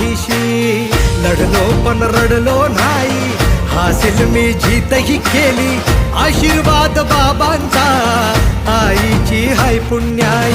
पाठीशी. लढलो पण रडलो नाही. हासिल मी जीतही केली. आशीर्वाद बाबांचा. आईची हाय पुण्याई.